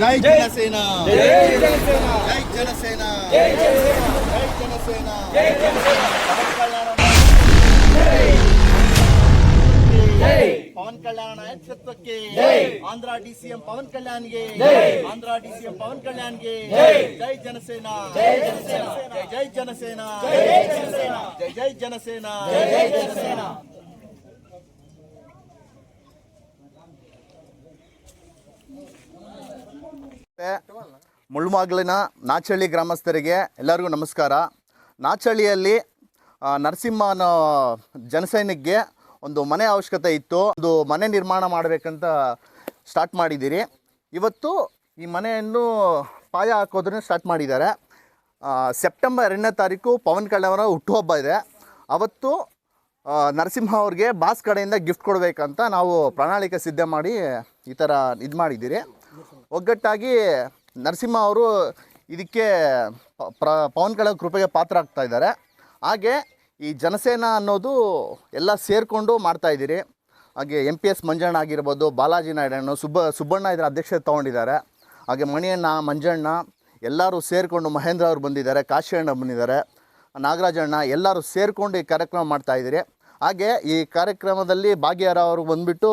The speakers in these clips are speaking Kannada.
జై జనసేన జై జనసేన జై జనసేన జై జనసేన జై జనసేన పవన్ కళ్యాణ నాయకత్వಕ್ಕೆ ಆಂಧ್ರ ಡಿಸಿಎಂ ಪವನ್ ಕಲ್ಯಾಣ್ಗೆ ಆಂಧ್ರ ಡಿಸಿಎಂ ಪವನ್ ಕಲ್ಯಾಣ್ಗೆ ಜೈ ಜನಸೇನ ಜೈ ಜನಸೇನ ಜೈ ಜನಸೇನ ಜೈ ಜನಸೇನ ಜೈ ಜನಸೇನ ಜೈ ಮುಳ್ಮಾಗ್ಲಿನ ಮುಳ್ಳುಮಾಗ್ಲಿನ ನಾಚಳ್ಳಿ ಗ್ರಾಮಸ್ಥರಿಗೆ ಎಲ್ಲರಿಗೂ ನಮಸ್ಕಾರ. ನಾಚಳ್ಳಿಯಲ್ಲಿ ನರಸಿಂಹನ ಜನಸೈನಿಕ್ಗೆ ಒಂದು ಮನೆ ಅವಶ್ಯಕತೆ ಇತ್ತು. ಒಂದು ಮನೆ ನಿರ್ಮಾಣ ಮಾಡಬೇಕಂತ ಸ್ಟಾರ್ಟ್ ಮಾಡಿದ್ದೀರಿ. ಇವತ್ತು ಈ ಮನೆಯನ್ನು ಪಾಯ ಹಾಕೋದನ್ನ ಸ್ಟಾರ್ಟ್ ಮಾಡಿದ್ದಾರೆ. ಸೆಪ್ಟೆಂಬರ್ ಎರಡನೇ ತಾರೀಕು ಪವನ್ ಕಲ್ಯಾಣ ಅವರ ಹುಟ್ಟುಹಬ್ಬ ಇದೆ. ಅವತ್ತು ನರಸಿಂಹ ಅವ್ರಿಗೆ ಬಾಸ್ ಕಡೆಯಿಂದ ಗಿಫ್ಟ್ ಕೊಡಬೇಕಂತ ನಾವು ಪ್ರಣಾಳಿಕೆ ಸಿದ್ಧ ಮಾಡಿ ಈ ಥರ ಇದು ಮಾಡಿದ್ದೀರಿ. ಒಗ್ಗಟ್ಟಾಗಿ ನರಸಿಂಹ ಅವರು ಇದಕ್ಕೆ ಪ್ರ ಪವನ್ ಕೃಪೆಗೆ ಪಾತ್ರ ಆಗ್ತಾ ಇದ್ದಾರೆ. ಹಾಗೆ ಈ ಜನಸೇನ ಅನ್ನೋದು ಎಲ್ಲ ಸೇರಿಕೊಂಡು ಮಾಡ್ತಾಯಿದ್ದೀರಿ ಹಾಗೆ ಎಂ ಪಿ ಎಸ್ ಮಂಜಣ್ಣ ಆಗಿರ್ಬೋದು, ಬಾಲಾಜಿ ನಾಯ್ಡಣ್ಣ ಸುಬ್ಬ ಸುಬ್ಬಣ್ಣ ಇದರ ಅಧ್ಯಕ್ಷತೆ ತೊಗೊಂಡಿದ್ದಾರೆ. ಹಾಗೆ ಮಣಿಯಣ್ಣ, ಮಂಜಣ್ಣ ಎಲ್ಲರೂ ಸೇರಿಕೊಂಡು ಮಹೇಂದ್ರ ಅವರು ಬಂದಿದ್ದಾರೆ ಕಾಶಿಯಣ್ಣ ಬಂದಿದ್ದಾರೆ ನಾಗರಾಜಣ್ಣ ಎಲ್ಲರೂ ಸೇರಿಕೊಂಡು ಈ ಕಾರ್ಯಕ್ರಮ ಮಾಡ್ತಾಯಿದ್ದೀರಿ ಹಾಗೆ ಈ ಕಾರ್ಯಕ್ರಮದಲ್ಲಿ ಭಾಗ್ಯರ ಅವರು ಬಂದುಬಿಟ್ಟು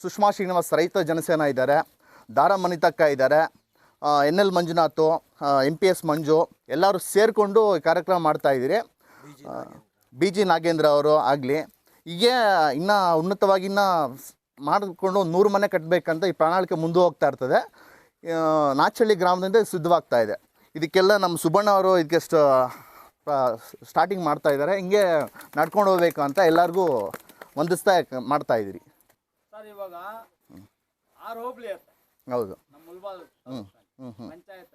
ಸುಷ್ಮಾ ಶ್ರೀನಿವಾಸ್ ರೈತ ಜನಸೇನ ಇದ್ದಾರೆ. ದಾರಾ ಮನಿತಕ್ಕ ಇದ್ದಾರೆ N L Manjunath M P S Manju ಎಲ್ಲರೂ ಸೇರಿಕೊಂಡು ಈ ಕಾರ್ಯಕ್ರಮ ಮಾಡ್ತಾಯಿದ್ದೀರಿ ಬಿ ಜಿ ನಾಗೇಂದ್ರ. ಅವರು ಆಗಲಿ ಹೀಗೆ ಇನ್ನೂ ಉನ್ನತವಾಗಿ ಇನ್ನೂ ಮಾಡಿಕೊಂಡು ನೂರು ಮನೆ ಕಟ್ಟಬೇಕಂತ ಈ ಪ್ರಣಾಳಿಕೆ ಮುಂದೆ ಹೋಗ್ತಾ ಇರ್ತದೆ. ನಾಚಳ್ಳಿ ಗ್ರಾಮದಿಂದ ಸಿದ್ಧವಾಗ್ತಾ ಇದೆ. ಇದಕ್ಕೆಲ್ಲ ನಮ್ಮ ಸುಬ್ಬಣ್ಣ ಅವರು ಇದಕ್ಕೆ ಸ್ಟಾರ್ಟಿಂಗ್ ಮಾಡ್ತಾ ಇದ್ದಾರೆ. ಹಿಂಗೆ ನಡ್ಕೊಂಡು ಹೋಗ್ಬೇಕು ಅಂತ ಎಲ್ಲರಿಗೂ ಹೊಂದಿಸ್ತಾ ಮಾಡ್ತಾ ಇದ್ದೀರಿ. ಸರ್ ಇವಾಗ ಆರು ಹೋಗ್ಲಿ ಇರುತ್ತೆ ಹೌದು. ನಮ್ಮ ಮುಲ್ಬಾಲ್ ಪಂಚಾಯತ್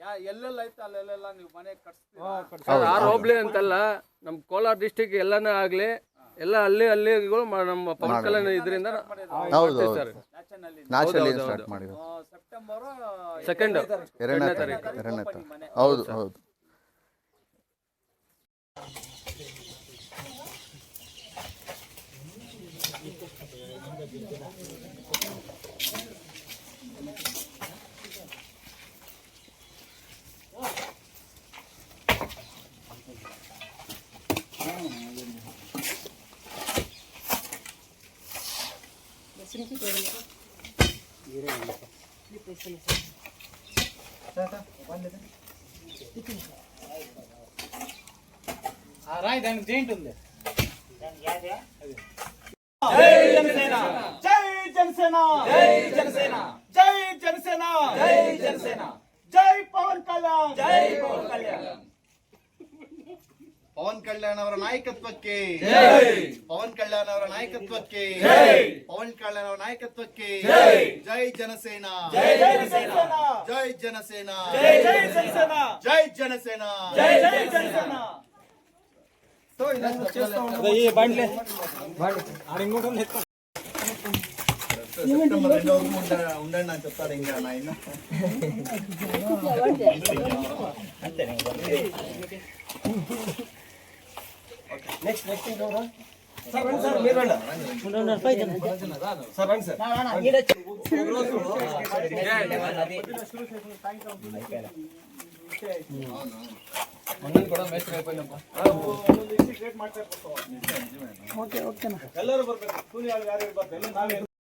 ಯಾ ಎಲ್ಲೆಲ್ಲ ಐತೆ ಅಲ್ಲೆಲ್ಲ ನೀವು ಮನೆ ಕಟ್ಸ್ತೀರಾ? ಸರ್ ಆರು ಹೋಬ್ಳಿ ಅಂತಲ್ಲ ನಮ್ಮ ಕೋಲಾರ ಡಿಸ್ಟಿಕ್ ಎಲ್ಲಾನು ಆಗಲಿ ಎಲ್ಲ ಅಲ್ಲಿ ಅಲ್ಲಿಗಳು ನಮ್ಮ ಪವನ್ ಕಲ್ಯಾಣ ಇದರಿಂದ ಹೌದು ಹೌದು. ಸರ್ ಸ್ಟಾರ್ಟ್ ಮಾಡಿದ್ರು. ಸೆಪ್ಟೆಂಬರ್ ಸೆಕೆಂಡ್ ಎರಡನೇ ತಾರೀಕು. ಎರಡನೇ ತಾರೀಕು ಹೌದು ಹೌದು. రాయి దానికి జైంట్ ఉంది జై జనసేన జై జనసేన. జై జనసేన. जनसेना। जय जनसेना। जय पवन कल्याण। जय पवन कल्याण। पवन कल्याण नायकत्व के। पवन कल्याण नायकत्व के। पवन कल्याण नायकत्व के। जय। जनसेना। जय जनसेना। जय जनसेना। जय जय जनसेना। जय जनसेना। जय जय जनसेना तो ये बंद ले। बंद अरे इनको సెప్టెంబర్ రెండో ఉండ ఉండండి అని చెప్తారు ఇంకా నాయన నెక్స్ట్ నెక్స్ట్ సార్ రండి సార్ మీరు రండి సార్ రండి సార్ ಎಲ್ಲರೂ ಬರ್ಬೇಕು ಕೂಲಿ ಆಳು ಯಾರು ಇರ್ಬಾರ್ದು ಎಲ್ಲ ನಾವೇ